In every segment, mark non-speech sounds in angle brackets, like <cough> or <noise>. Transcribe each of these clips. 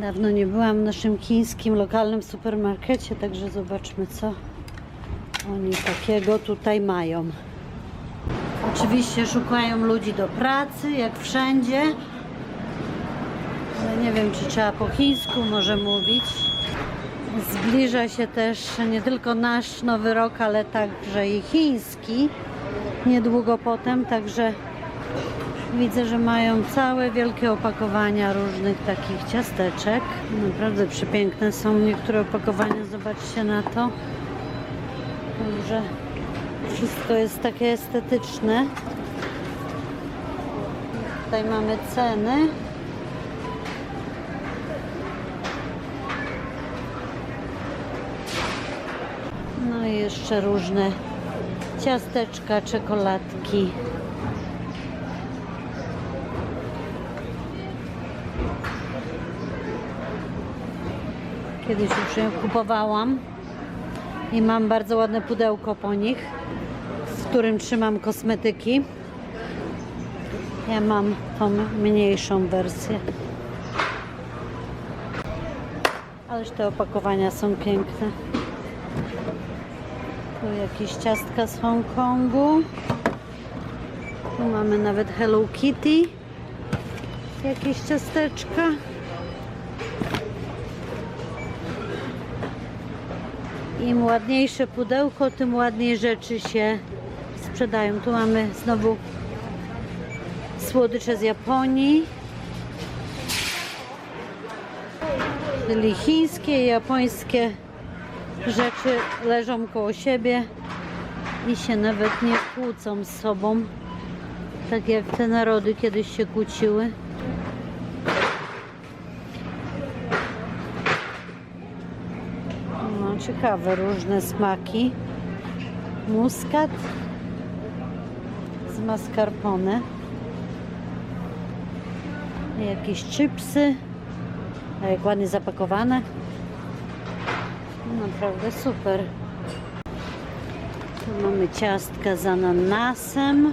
Dawno nie byłam w naszym chińskim lokalnym supermarkecie, także zobaczmy co oni takiego tutaj mają. Oczywiście szukają ludzi do pracy, jak wszędzie. Ale nie wiem, czy trzeba po chińsku może mówić. Zbliża się też nie tylko nasz nowy rok, ale także i chiński. Niedługo potem, także widzę, że mają całe wielkie opakowania różnych takich ciasteczek. Naprawdę przepiękne są niektóre opakowania, zobaczcie na to. Także wszystko jest takie estetyczne. Tutaj mamy ceny. No i jeszcze różne ciasteczka, czekoladki. Kiedyś już ją kupowałam i mam bardzo ładne pudełko po nich, w którym trzymam kosmetyki. Ja mam tą mniejszą wersję. Ależ te opakowania są piękne. Tu jakieś ciastka z Hongkongu. Tu mamy nawet Hello Kitty. Jakieś ciasteczka. Im ładniejsze pudełko, tym ładniej rzeczy się sprzedają. Tu mamy znowu słodycze z Japonii. Czyli chińskie i japońskie rzeczy leżą koło siebie i się nawet nie kłócą z sobą. Tak jak te narody kiedyś się kłóciły. No, ciekawe, różne smaki. Muskat z mascarpone. Jakieś chipsy. A jak ładnie zapakowane. Naprawdę super. Tu mamy ciastka z ananasem.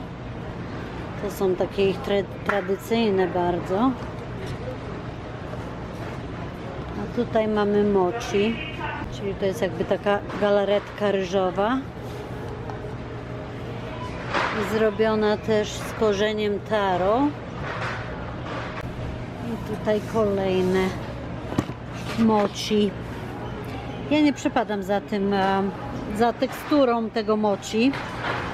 To są takie ich tra tradycyjne bardzo. A tutaj mamy mochi, czyli to jest jakby taka galaretka ryżowa. Zrobiona też z korzeniem taro. I tutaj kolejne mochi. Ja nie przepadam za tym, e, za teksturą tego mochi.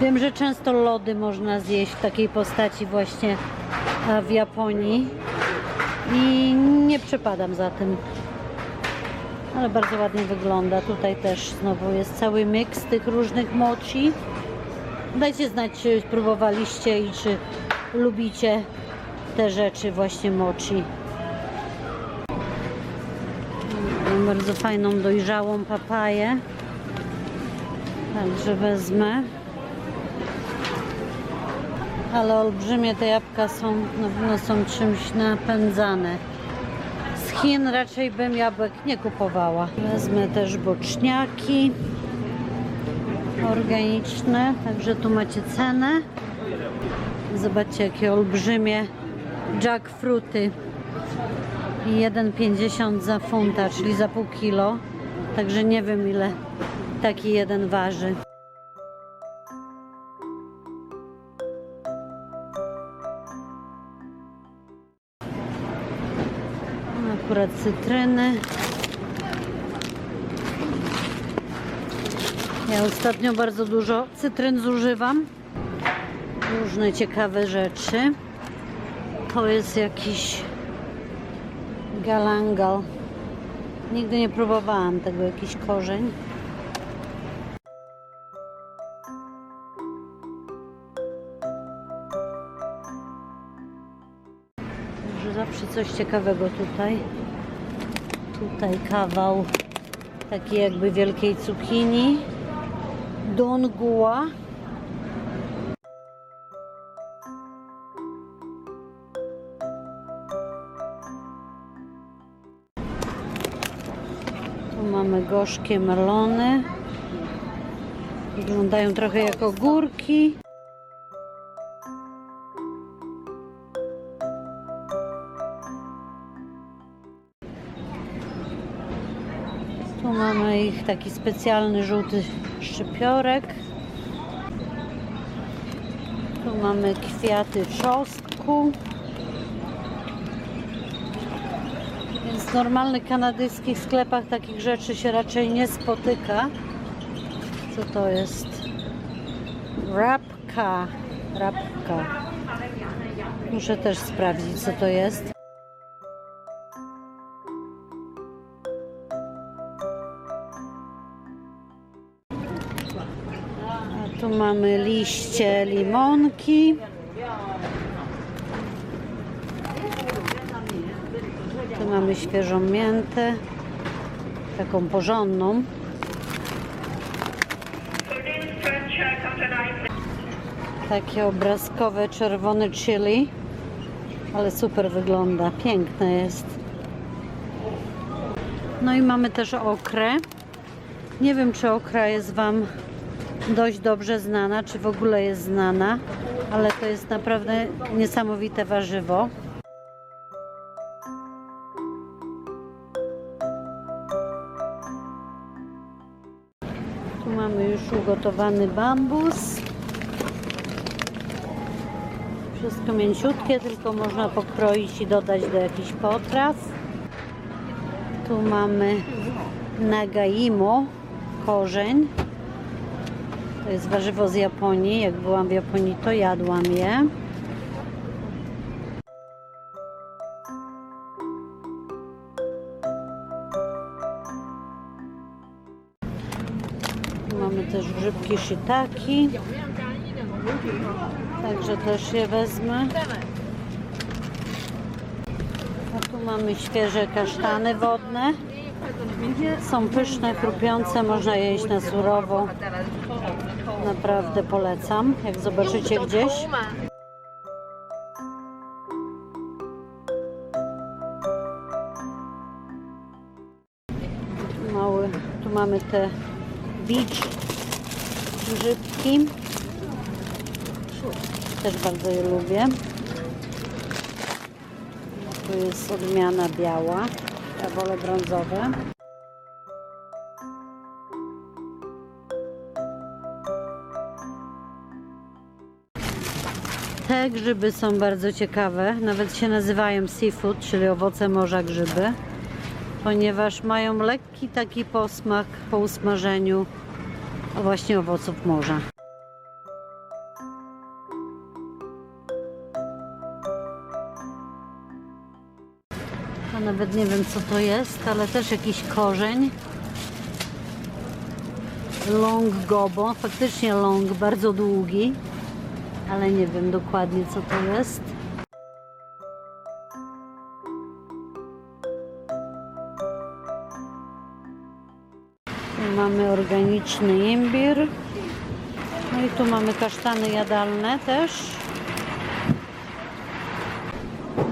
Wiem, że często lody można zjeść w takiej postaci właśnie e, w Japonii i nie przepadam za tym. Ale bardzo ładnie wygląda. Tutaj też znowu jest cały miks tych różnych mochi. Dajcie znać, czy próbowaliście i czy lubicie te rzeczy właśnie mochi. Mam bardzo fajną, dojrzałą papaję. Także wezmę. Ale olbrzymie te jabłka są, na pewno są czymś napędzane. Chin raczej bym jabłek nie kupowała. Wezmę też boczniaki organiczne, także tu macie cenę. Zobaczcie jakie olbrzymie jackfruity. I 1,50 za funta, czyli za pół kilo. Także nie wiem ile taki jeden waży. Cytryny. Ja ostatnio bardzo dużo cytryn zużywam. Różne ciekawe rzeczy. To jest jakiś galangal. Nigdy nie próbowałam tego, jakiś korzeń. Zawsze coś ciekawego tutaj. Tutaj kawał takiej jakby wielkiej cukinii. Dongua. Tu mamy gorzkie melony. Wyglądają trochę jak ogórki. Mamy ich taki specjalny żółty szczypiorek. Tu mamy kwiaty czosnku. Więc w normalnych kanadyjskich sklepach takich rzeczy się raczej nie spotyka. Co to jest? Rapka. Rapka. Muszę też sprawdzić, co to jest. A tu mamy liście limonki. Tu mamy świeżą miętę, taką porządną. Takie obrazkowe czerwone chili, ale super wygląda, piękne jest. No i mamy też okrę. Nie wiem, czy okra jest Wam dość dobrze znana, czy w ogóle jest znana, ale to jest naprawdę niesamowite warzywo. Tu mamy już ugotowany bambus. Wszystko mięciutkie, tylko można pokroić i dodać do jakichś potraw. Tu mamy nagaimo, korzeń. To jest warzywo z Japonii. Jak byłam w Japonii, to jadłam je. Mamy też grzybki shiitaki. Także też je wezmę. A tu mamy świeże kasztany wodne. Są pyszne, chrupiące, można je jeść na surowo. Naprawdę polecam, jak zobaczycie gdzieś. Mały, tu mamy te beach grzybki. Też bardzo je lubię. Tu jest odmiana biała. Ja wolę brązowe. Te grzyby są bardzo ciekawe. Nawet się nazywają seafood, czyli owoce morza grzyby. Ponieważ mają lekki taki posmak po usmażeniu właśnie owoców morza. Ja nawet nie wiem co to jest, ale też jakiś korzeń. Long gobo, faktycznie long, bardzo długi, ale nie wiem dokładnie co to jest. Tu mamy organiczny imbir. No i tu mamy kasztany jadalne też.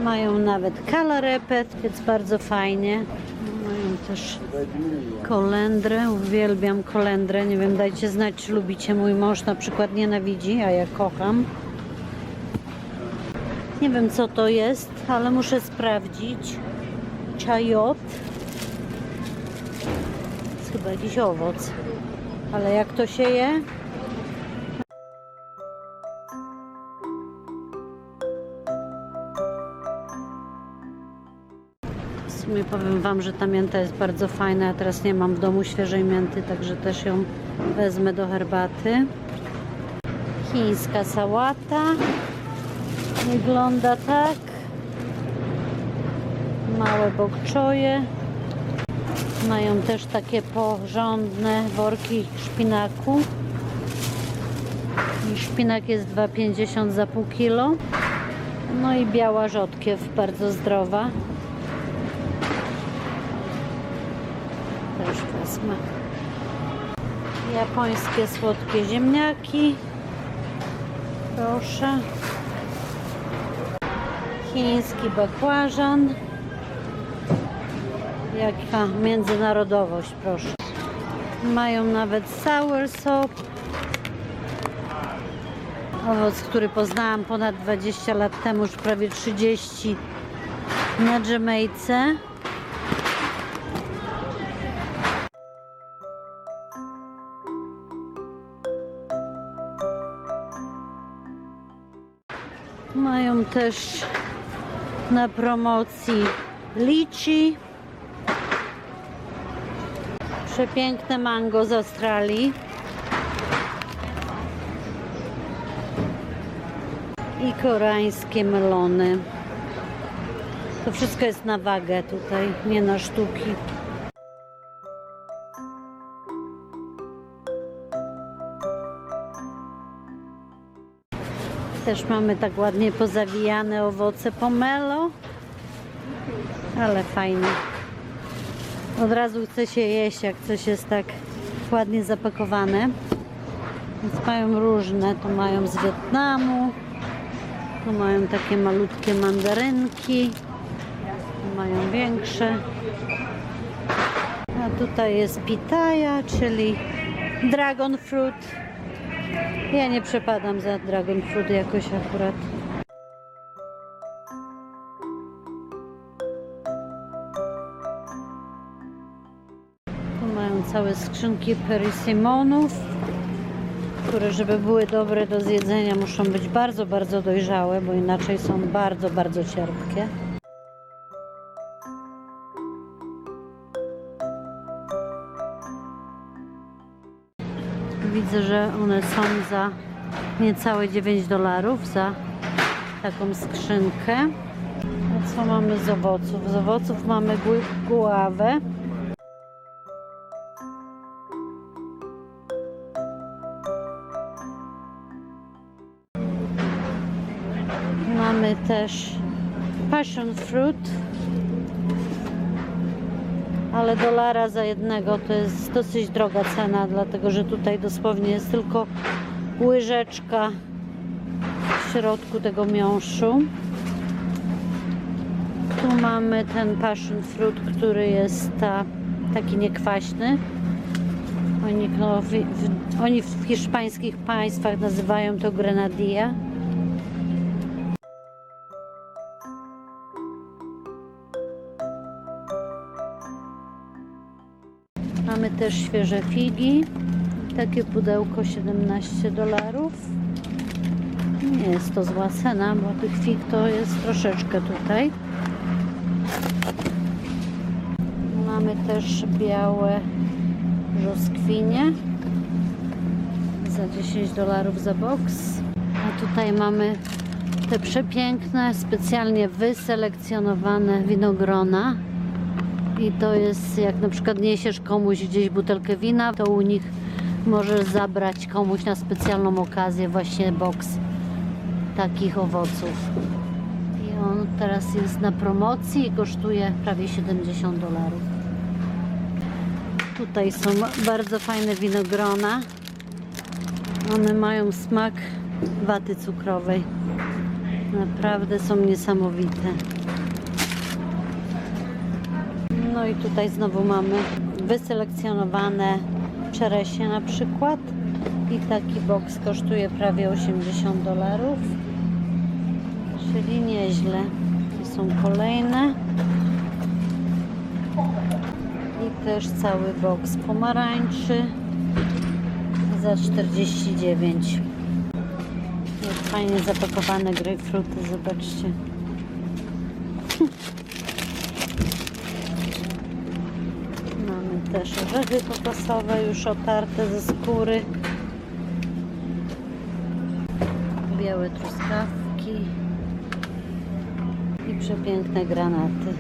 Mają nawet kalarepet, więc bardzo fajnie. Też kolendrę, uwielbiam kolendrę. Nie wiem, dajcie znać, czy lubicie. Mój mąż na przykład nienawidzi, a ja kocham. Nie wiem, co to jest, ale muszę sprawdzić. Czajot. Jest chyba jakiś owoc. Ale jak to się je? Powiem Wam, że ta mięta jest bardzo fajna. Ja teraz nie mam w domu świeżej mięty, także też ją wezmę do herbaty. Chińska sałata. Wygląda tak. Małe bokczoje. Mają też takie porządne worki szpinaku. I szpinak jest 2,50 za pół kilo. No i biała rzodkiew, bardzo zdrowa. Japońskie słodkie ziemniaki. Proszę. Chiński bakłażan. Jaka międzynarodowość, proszę. Mają nawet sour sop. Owoc, który poznałam ponad 20 lat temu, już prawie 30 na Jamajce. Też na promocji lichi. Przepiękne mango z Australii. I koreańskie melony. To wszystko jest na wagę tutaj, nie na sztuki. Też mamy tak ładnie pozawijane owoce pomelo. Ale fajnie. Od razu chce się jeść, jak coś jest tak ładnie zapakowane. Więc mają różne. Tu mają z Wietnamu. Tu mają takie malutkie mandarynki. Tu mają większe. A tutaj jest pitaya, czyli dragon fruit. Ja nie przepadam za dragon fruit jakoś akurat. Tu mają całe skrzynki persimonów, które żeby były dobre do zjedzenia muszą być bardzo, bardzo dojrzałe, bo inaczej są bardzo, bardzo cierpkie. Widzę, że one są za niecałe 9 dolarów za taką skrzynkę. A co mamy z owoców? Z owoców mamy gu- guławę. Mamy też passion fruit, ale dolara za jednego to jest dosyć droga cena, dlatego że tutaj dosłownie jest tylko łyżeczka w środku tego miąższu. Tu mamy ten passion fruit, który jest ta, taki niekwaśny. Oni, no, w, w, oni w hiszpańskich państwach nazywają to grenadilla. Też świeże figi. Takie pudełko 17 dolarów. Nie jest to zła cena, bo tych fig to jest troszeczkę tutaj. Mamy też białe brzoskwinie za 10 dolarów za boks. A tutaj mamy te przepiękne, specjalnie wyselekcjonowane winogrona. I to jest, jak na przykład niesiesz komuś gdzieś butelkę wina, to u nich możesz zabrać komuś na specjalną okazję właśnie boks takich owoców. I on teraz jest na promocji i kosztuje prawie 70 dolarów. Tutaj są bardzo fajne winogrona. One mają smak waty cukrowej. Naprawdę są niesamowite. I tutaj znowu mamy wyselekcjonowane czereśnie na przykład. I taki boks kosztuje prawie 80 dolarów. Czyli nieźle. Tu są kolejne. I też cały boks pomarańczy za 49. Jak fajnie zapakowane grejpfruty, zobaczcie. Mamy też orzechy kokosowe już otarte ze skóry. Białe truskawki i przepiękne granaty.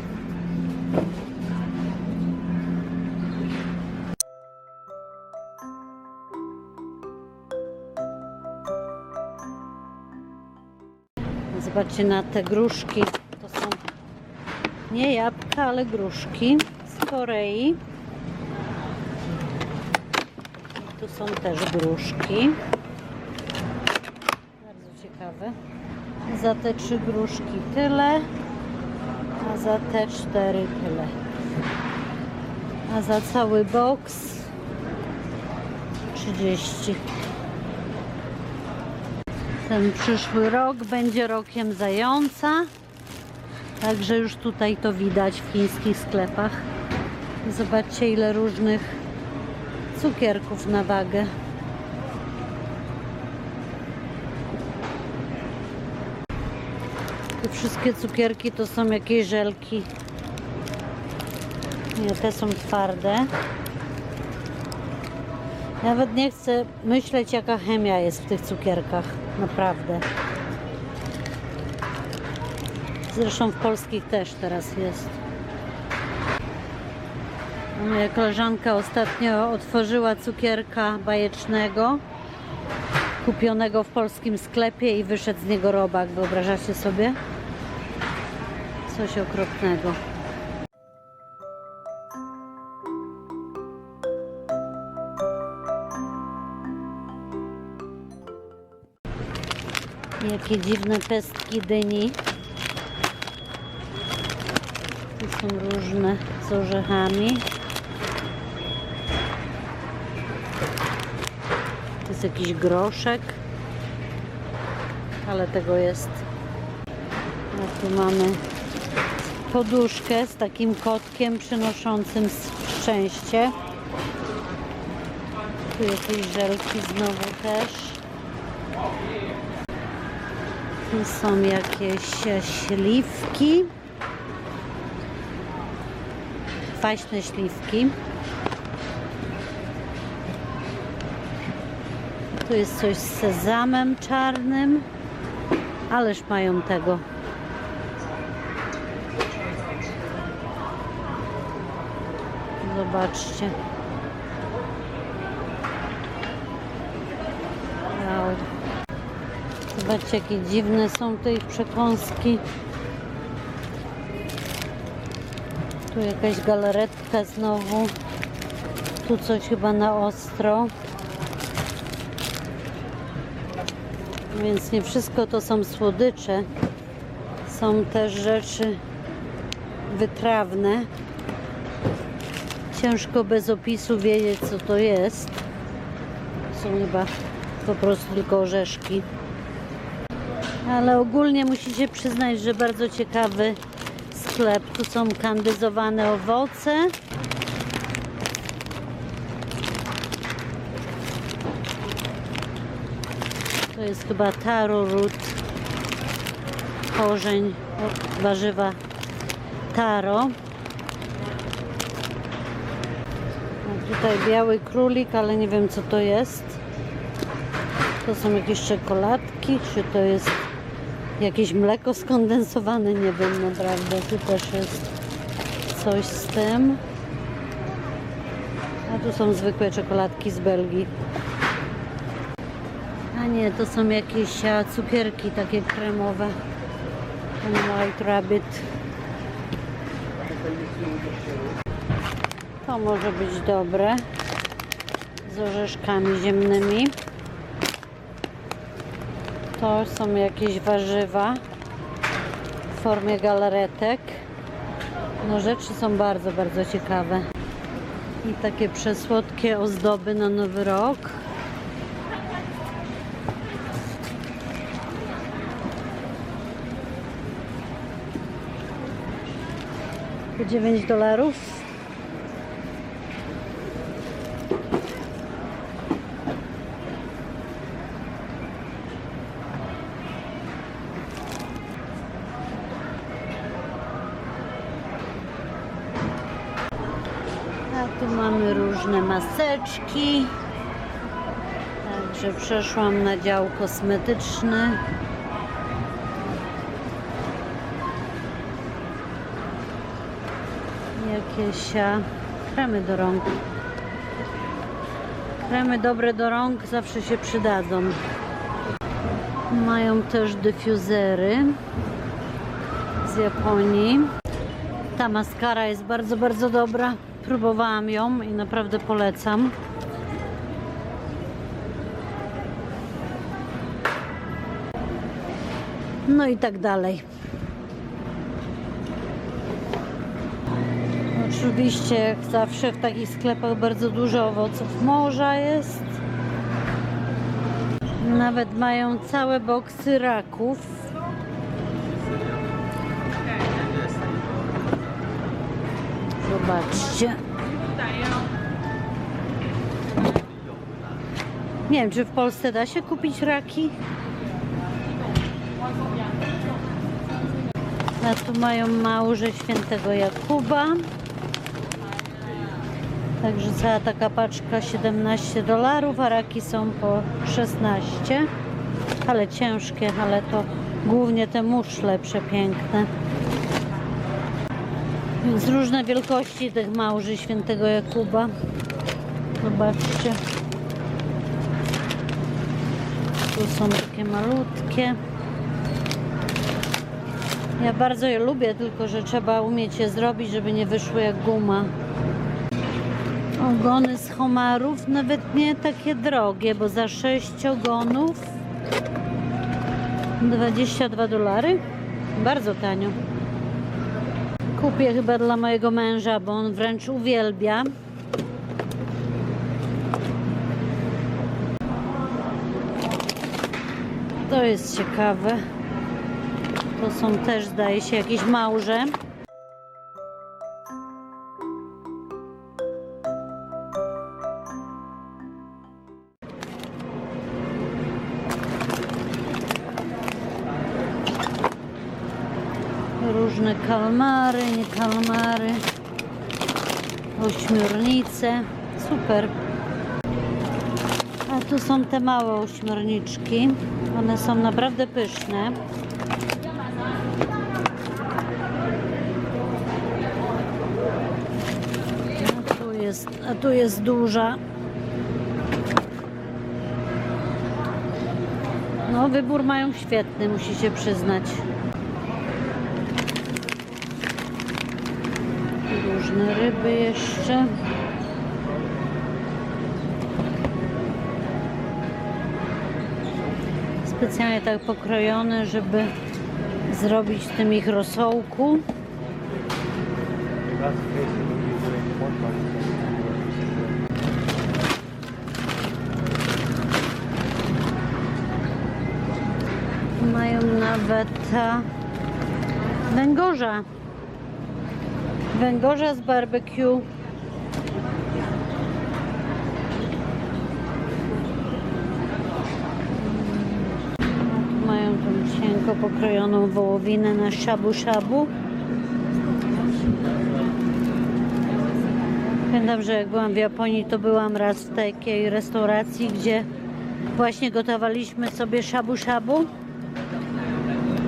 Zobaczcie na te gruszki. To są nie jabłka, ale gruszki z Korei. Tu są też gruszki. Bardzo ciekawe. Za te trzy gruszki tyle, a za te cztery tyle. A za cały boks 30. Ten przyszły rok będzie rokiem zająca. Także już tutaj to widać w chińskich sklepach. Zobaczcie ile różnych cukierków na wagę. Te wszystkie cukierki to są jakieś żelki. Nie, te są twarde. Nawet nie chcę myśleć, jaka chemia jest w tych cukierkach. Naprawdę. Zresztą w polskich też teraz jest. Moja koleżanka ostatnio otworzyła cukierka bajecznego, kupionego w polskim sklepie i wyszedł z niego robak. Wyobrażacie sobie? Coś okropnego. Jakie dziwne pestki dyni. Tu są różne z orzechami. Jest jakiś groszek. Ale tego jest. A tu mamy poduszkę z takim kotkiem przynoszącym szczęście. Tu jakieś żelki znowu też. Tu są jakieś śliwki. Kwaśne śliwki. Tu jest coś z sezamem czarnym. Ależ mają tego. Zobaczcie. Wow. Zobaczcie, jakie dziwne są te ich przekąski. Tu jakaś galaretka znowu. Tu coś chyba na ostro. Więc nie wszystko to są słodycze. Są też rzeczy wytrawne. Ciężko bez opisu wiedzieć, co to jest. Są chyba po prostu tylko orzeszki. Ale ogólnie musicie przyznać, że bardzo ciekawy sklep. Tu są kandyzowane owoce. Chyba taro root, korzeń, warzywa taro. Tutaj biały królik, ale nie wiem co to jest. To są jakieś czekoladki, czy to jest jakieś mleko skondensowane, nie wiem naprawdę. Tu też jest coś z tym. A tu są zwykłe czekoladki z Belgii. Nie, to są jakieś a, cukierki takie kremowe. Ten White Rabbit. To może być dobre. Z orzeszkami ziemnymi. To są jakieś warzywa w formie galaretek. No rzeczy są bardzo, bardzo ciekawe. I takie przesłodkie ozdoby na nowy rok. Po 9 dolarów. A tu mamy różne maseczki. Także przeszłam na dział kosmetyczny. Jakieś a, kremy do rąk. Kremy dobre do rąk zawsze się przydadzą. Mają też dyfuzery z Japonii. Ta maskara jest bardzo, bardzo dobra. Próbowałam ją i naprawdę polecam. No i tak dalej. Oczywiście, jak zawsze w takich sklepach bardzo dużo owoców morza jest. Nawet mają całe boksy raków. Zobaczcie. Nie wiem, czy w Polsce da się kupić raki? A tu mają małże świętego Jakuba. Także cała taka paczka 17 dolarów, a raki są po 16. Ale ciężkie, ale to głównie te muszle przepiękne. Więc różne wielkości tych małży świętego Jakuba. Zobaczcie. Tu są takie malutkie. Ja bardzo je lubię, tylko że trzeba umieć je zrobić, żeby nie wyszły jak guma. Ogony z homarów nawet nie takie drogie, bo za 6 ogonów 22 dolary. Bardzo tanio. Kupię chyba dla mojego męża, bo on wręcz uwielbia. To jest ciekawe. To są też, zdaje się, jakieś małże. Różne kalmary, nie kalmary, ośmiornice. Super. A tu są te małe ośmiorniczki. One są naprawdę pyszne. A tu jest, a tu jest duża. No, wybór mają świetny, musi się przyznać. Różne ryby jeszcze. Specjalnie tak pokrojone, żeby zrobić w tym ich rosołku. Mają nawet e, węgorza. Węgorza z barbecue. Tu Mają tą cienko pokrojoną wołowinę na shabu. Pamiętam, że jak byłam w Japonii, to byłam raz w takiej restauracji, gdzie właśnie gotowaliśmy sobie shabu.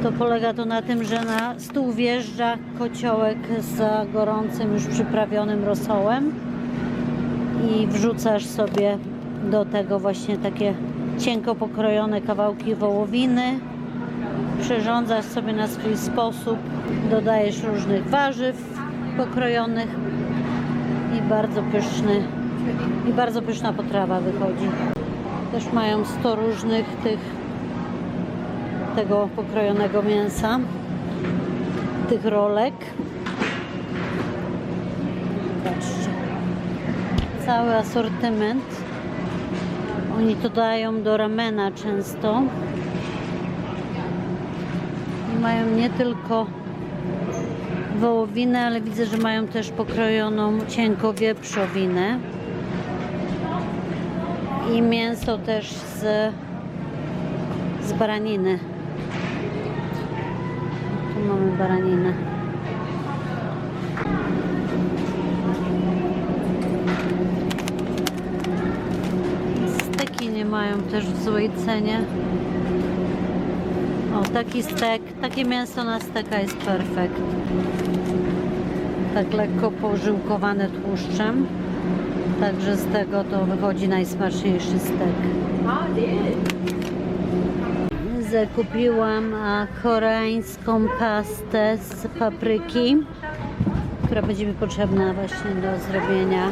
To polega to na tym, że na stół wjeżdża kociołek z gorącym, już przyprawionym rosołem i wrzucasz sobie do tego właśnie takie cienko pokrojone kawałki wołowiny. Przyrządzasz sobie na swój sposób, dodajesz różnych warzyw pokrojonych i bardzo pyszny i bardzo pyszna potrawa wychodzi. Też mają 100 różnych tych tego pokrojonego mięsa, tych rolek. Zobaczcie. Cały asortyment. Oni to dają do ramena często. I mają nie tylko wołowinę, ale widzę, że mają też pokrojoną cienko wieprzowinę. I mięso też z, z baraniny. Mamy baraninę. Steki nie mają też w złej cenie. O, taki stek, takie mięso na steka jest perfekt. Tak lekko pożyłkowane tłuszczem. Także z tego to wychodzi najsmaczniejszy stek. Zakupiłam a, koreańską pastę z papryki, która będzie mi potrzebna właśnie do zrobienia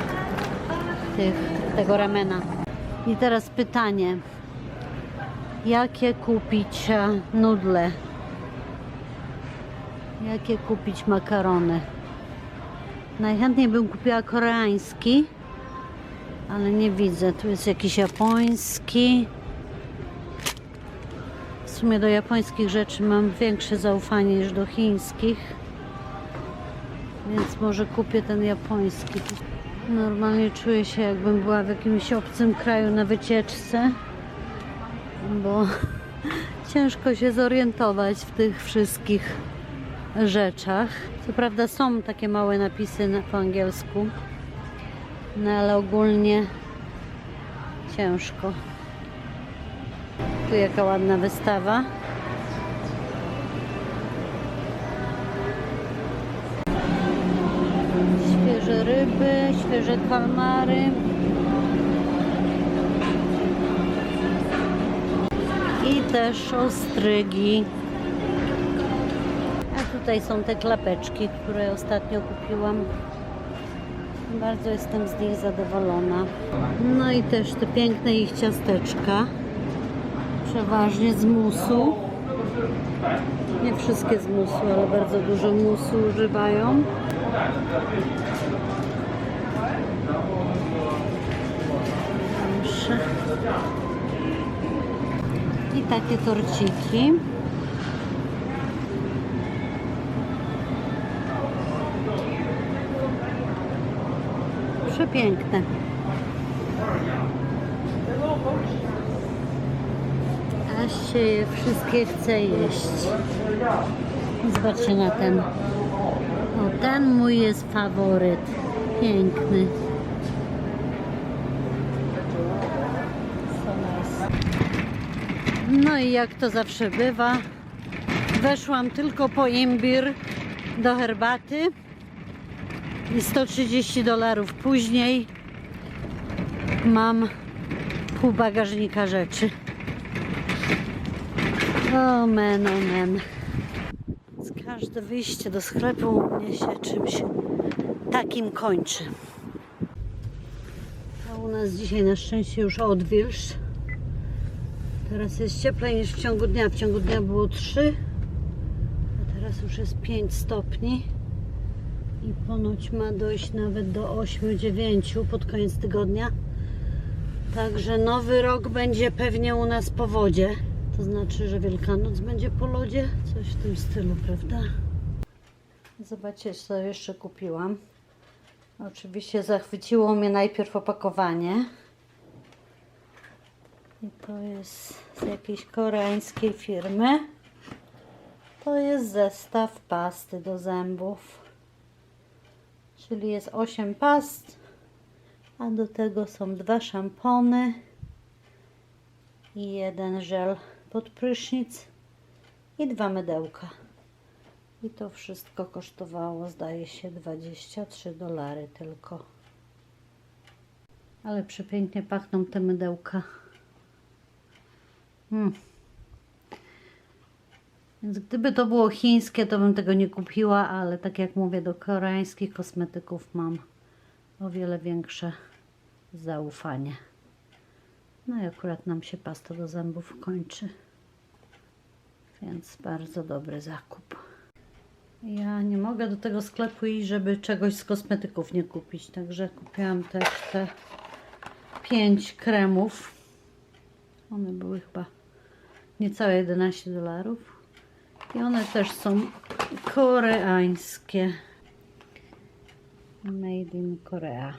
tych, tego ramena. I teraz pytanie. Jakie kupić e, nudle? Jakie kupić makarony? Najchętniej bym kupiła koreański, ale nie widzę. Tu jest jakiś japoński. Sumie do japońskich rzeczy mam większe zaufanie niż do chińskich. Więc może kupię ten japoński. Normalnie czuję się jakbym była w jakimś obcym kraju na wycieczce, bo <laughs> ciężko się zorientować w tych wszystkich rzeczach. Co prawda są takie małe napisy na, po angielsku, no ale ogólnie ciężko. Tu jaka ładna wystawa. Świeże ryby, świeże kalmary. I też ostrygi. A tutaj są te klapeczki, które ostatnio kupiłam. Bardzo jestem z nich zadowolona. No i też te piękne ich ciasteczka. Przeważnie z musu. Nie wszystkie z musu, ale bardzo dużo musu używają. I takie torciki. Przepiękne. Je wszystkie chce jeść. Zobaczcie na ten. O, ten mój jest faworyt. Piękny. No i jak to zawsze bywa, weszłam tylko po imbir do herbaty i 130 dolarów później mam pół bagażnika rzeczy. O men, o men. Każde wyjście do sklepu mnie się czymś takim kończy. A u nas dzisiaj na szczęście już odwilż. Teraz jest cieplej niż w ciągu dnia. W ciągu dnia było 3, a teraz już jest 5 stopni. I ponoć ma dojść nawet do 8-9 pod koniec tygodnia. Także nowy rok będzie pewnie u nas po wodzie. To znaczy, że Wielkanoc będzie po lodzie. Coś w tym stylu, prawda? Zobaczcie, co jeszcze kupiłam. Oczywiście zachwyciło mnie najpierw opakowanie. I to jest z jakiejś koreańskiej firmy. To jest zestaw pasty do zębów. Czyli jest 8 past, a do tego są dwa szampony i jeden żel pod prysznic i dwa mydełka. I to wszystko kosztowało, zdaje się, 23 dolary tylko. Ale przepięknie pachną te mydełka. Mm. Więc gdyby to było chińskie, to bym tego nie kupiła, ale tak jak mówię, do koreańskich kosmetyków mam o wiele większe zaufanie. No i akurat nam się pasta do zębów kończy. Więc bardzo dobry zakup. Ja nie mogę do tego sklepu iść, żeby czegoś z kosmetyków nie kupić. Także kupiłam też te pięć kremów. One były chyba niecałe 11 dolarów. I one też są koreańskie. Made in Korea.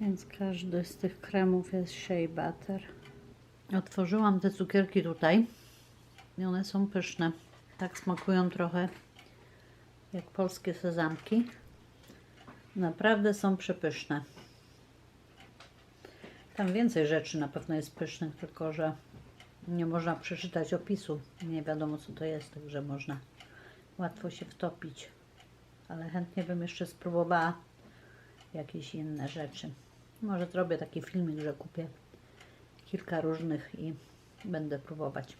Więc każdy z tych kremów jest shea butter. Otworzyłam te cukierki tutaj i one są pyszne. Tak smakują trochę jak polskie sezamki. Naprawdę są przepyszne. Tam więcej rzeczy na pewno jest pysznych, tylko że nie można przeczytać opisu. Nie wiadomo co to jest, także można łatwo się wtopić. Ale chętnie bym jeszcze spróbowała jakieś inne rzeczy. Może zrobię taki filmik, że kupię kilka różnych i będę próbować.